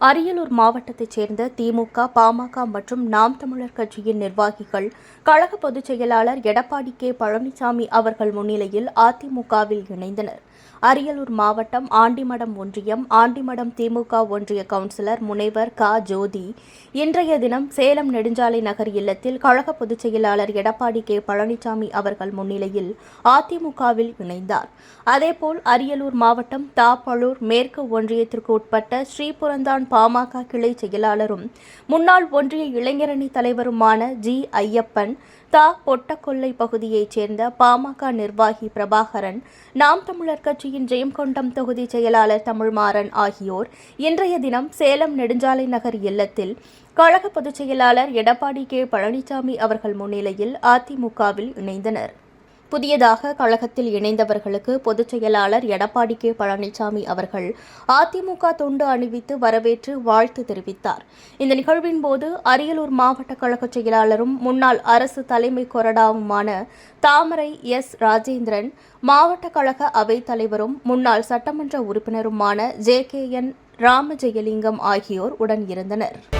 அரியலூர் மாவட்டத்தைச் சேர்ந்த திமுக பாமக மற்றும் நாம் தமிழர் கட்சியின் நிர்வாகிகள் கழக பொதுச் செயலாளர் எடப்பாடி கே. பழனிசாமி அவர்கள் முன்னிலையில் அதிமுகவில் இணைந்தனர். அரியலூர் மாவட்டம் ஆண்டிமடம் ஒன்றியம் ஆண்டிமடம் திமுக ஒன்றிய கவுன்சிலர் முனைவர் க. ஜோதி. இன்றைய தினம் சேலம் நெடுஞ்சாலை நகர் இல்லத்தில் கழக பொதுச் செயலாளர் எடப்பாடி கே. பழனிசாமி அவர்கள் முன்னிலையில் அதிமுகவில் இணைந்தார். அதேபோல் அரியலூர் மாவட்டம் தாப்பழூர் மேற்கு ஒன்றியத்திற்கு உட்பட்ட ஸ்ரீபுரந்தான் பாமக கிளை செயலாளரும் முன்னாள் ஒன்றிய இளைஞரணி தலைவருமான ஜி. ஐயப்பன் தா. பொட்டக்கொல்லை பகுதியைச் சேர்ந்த பாமக நிர்வாகி பிரபாகரன் நாம் தமிழர் கட்சியின் ஜெயங்கொண்டம் தொகுதி செயலாளர் தமிழ்மாறன் ஆகியோர் இன்றைய தினம் சேலம் நெடுஞ்சாலை நகர் இல்லத்தில் கழக பொதுச் செயலாளர் எடப்பாடி கே. பழனிசாமி அவர்கள் முன்னிலையில் அதிமுகவில் இணைந்தனர். புதியதாக கழகத்தில் இணைந்தவர்களுக்கு பொதுச் செயலாளர் எடப்பாடி கே. பழனிசாமி அவர்கள் அதிமுக தொண்டு அணிவித்து வரவேற்று வாழ்த்து தெரிவித்தார். இந்த நிகழ்வின் போது அரியலூர் மாவட்ட கழக செயலாளரும் முன்னாள் அரசு தலைமை கொறடாவுமான தாமரை எஸ். ராஜேந்திரன் மாவட்ட கழக அவைத் தலைவரும் முன்னாள் சட்டமன்ற உறுப்பினருமான ஜே. கே. என். ராமஜெயலிங்கம் ஆகியோர் உடன் இருந்தனர்.